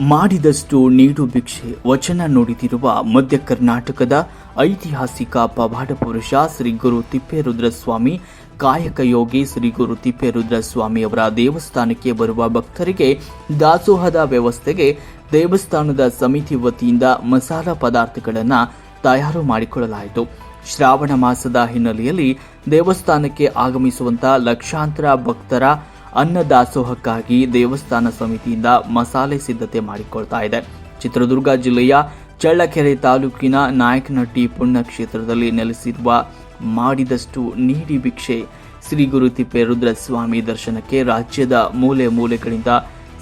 ಮಾಡಿದಷ್ಟು ನೀಡು ಭಿಕ್ಷೆ, ವಚನ ನುಡಿದಿರುವ ಮಧ್ಯ ಕರ್ನಾಟಕದ ಐತಿಹಾಸಿಕ ಪವಾಡ ಪುರುಷ ಶ್ರೀ ಗುರು ತಿಪ್ಪೇರುದ್ರಸ್ವಾಮಿ, ಕಾಯಕ ಯೋಗಿ ಶ್ರೀ ಗುರು ತಿಪ್ಪೇರುದ್ರಸ್ವಾಮಿ ಅವರ ದೇವಸ್ಥಾನಕ್ಕೆ ಬರುವ ಭಕ್ತರಿಗೆ ದಾಸೋಹದ ವ್ಯವಸ್ಥೆಗೆ ದೇವಸ್ಥಾನದ ಸಮಿತಿ ವತಿಯಿಂದ ಮಸಾಲ ಪದಾರ್ಥಗಳನ್ನು ತಯಾರು ಮಾಡಿಕೊಳ್ಳಲಾಯಿತು. ಶ್ರಾವಣ ಮಾಸದ ಹಿನ್ನೆಲೆಯಲ್ಲಿ ದೇವಸ್ಥಾನಕ್ಕೆ ಆಗಮಿಸುವಂತಹ ಲಕ್ಷಾಂತರ ಭಕ್ತರ ಅನ್ನದಾಸೋಹಕ್ಕಾಗಿ ದೇವಸ್ಥಾನ ಸಮಿತಿಯಿಂದ ಮಸಾಲೆ ಸಿದ್ಧತೆ ಮಾಡಿಕೊಳ್ತಾ ಇದೆ. ಚಿತ್ರದುರ್ಗ ಜಿಲ್ಲೆಯ ಚಳ್ಳಕೆರೆ ತಾಲೂಕಿನ ನಾಯಕನಹಟ್ಟಿ ಪುಣ್ಯಕ್ಷೇತ್ರದಲ್ಲಿ ನೆಲೆಸಿರುವ ಮಾಡಿದಷ್ಟು ನೀಡಿ ಭಿಕ್ಷೆ ಶ್ರೀ ಗುರು ತಿಪ್ಪೇರುದ್ರಸ್ವಾಮಿ ದರ್ಶನಕ್ಕೆ ರಾಜ್ಯದ ಮೂಲೆ ಮೂಲೆಗಳಿಂದ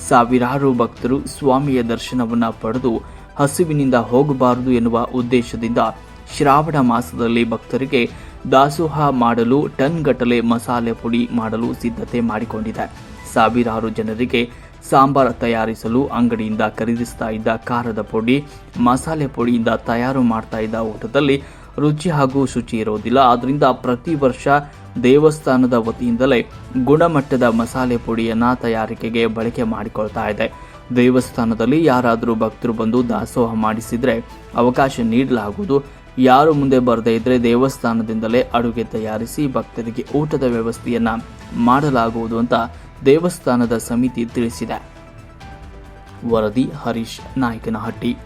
ಸಾವಿರಾರು ಭಕ್ತರು ಸ್ವಾಮಿಯ ದರ್ಶನವನ್ನ ಪಡೆದು ಹಸುವಿನಿಂದ ಹೋಗಬಾರದು ಎನ್ನುವ ಉದ್ದೇಶದಿಂದ ಶ್ರಾವಣ ಮಾಸದಲ್ಲಿ ಭಕ್ತರಿಗೆ ದಾಸೋಹ ಮಾಡಲು ಟನ್ ಗಟ್ಟಲೆ ಮಸಾಲೆ ಪುಡಿ ಮಾಡಲು ಸಿದ್ಧತೆ ಮಾಡಿಕೊಂಡಿದೆ. ಸಾವಿರಾರು ಜನರಿಗೆ ಸಾಂಬಾರ್ ತಯಾರಿಸಲು ಅಂಗಡಿಯಿಂದ ಖರೀದಿಸ್ತಾ ಇದ್ದ ಖಾರದ ಪುಡಿ, ಮಸಾಲೆ ಪುಡಿಯಿಂದ ತಯಾರು ಮಾಡ್ತಾ ಇದ್ದ ಊಟದಲ್ಲಿ ರುಚಿ ಹಾಗೂ ಶುಚಿ ಇರೋದಿಲ್ಲ. ಆದ್ದರಿಂದ ಪ್ರತಿ ವರ್ಷ ದೇವಸ್ಥಾನದ ವತಿಯಿಂದಲೇ ಗುಣಮಟ್ಟದ ಮಸಾಲೆ ಪುಡಿಯನ್ನು ತಯಾರಿಕೆಗೆ ಬಳಕೆ ಮಾಡಿಕೊಳ್ತಾ ಇದೆ. ದೇವಸ್ಥಾನದಲ್ಲಿ ಯಾರಾದರೂ ಭಕ್ತರು ಬಂದು ದಾಸೋಹ ಮಾಡಿಸಿದರೆ ಅವಕಾಶ ನೀಡಲಾಗುವುದು. ಯಾರು ಮುಂದೆ ಬರದೇ ಇದ್ದರೆ ದೇವಸ್ಥಾನದಿಂದಲೇ ಅಡುಗೆ ತಯಾರಿಸಿ ಭಕ್ತರಿಗೆ ಊಟದ ವ್ಯವಸ್ಥೆಯನ್ನ ಮಾಡಲಾಗುವುದು ಅಂತ ದೇವಸ್ಥಾನದ ಸಮಿತಿ ತಿಳಿಸಿದೆ. ವರದಿ ಹರೀಶ್ ನಾಯಕನಹಟ್ಟಿ.